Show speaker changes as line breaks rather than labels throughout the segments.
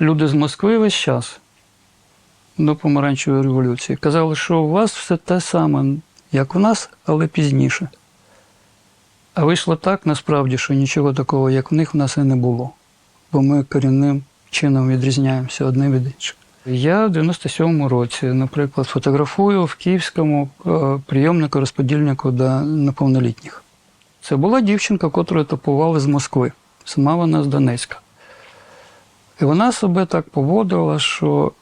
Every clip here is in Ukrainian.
люди з Москви весь час до помаранчевої революції казали, що у вас все те саме, як у нас, але пізніше. А вийшло так насправді, що нічого такого, як в них, в нас і не було. Бо ми корінним чином відрізняємося одне від іншого. Я в 97-му році, наприклад, фотографую в київському е, прийомнику розподільнику для неповнолітніх. Це була дівчинка, котру етапували з Москви. Сама вона з Донецька. І вона себе так поводила, що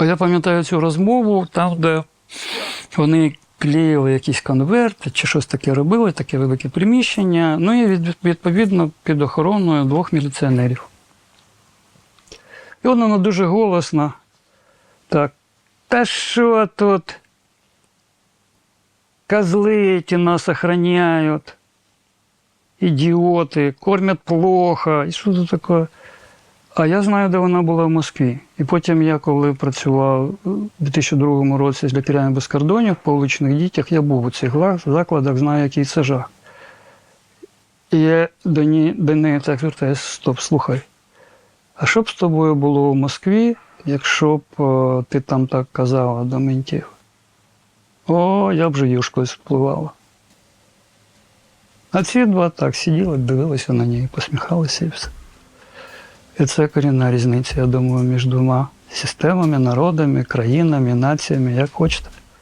е, я пам'ятаю цю розмову там, де вони клеїли якісь конверти чи щось таке робили, таке велике приміщення. Ну і відповідно під охороною двох міліціонерів. І вона вона дуже голосно. Так. Та що тут? Козли эти нас охраняют. Ідіоти, кормять плохо. І що це таке? А я знаю, де вона була в Москві. І потім я, коли працював у 2002 році з лікарями без кордонів вуличних дітях, я був у цих закладах, знаю, який це жах. І я до, ні, до неї так звертаюся, стоп, слухай. А що б з тобою було в Москві, якщо б е, ти там так казала до ментів? О, я б же юшкою спливала. А ці два так сиділи, дивилися на неї, посміхалися і все. І це корінна різниця, я думаю, між двома системами, народами, країнами, націями, як хочете.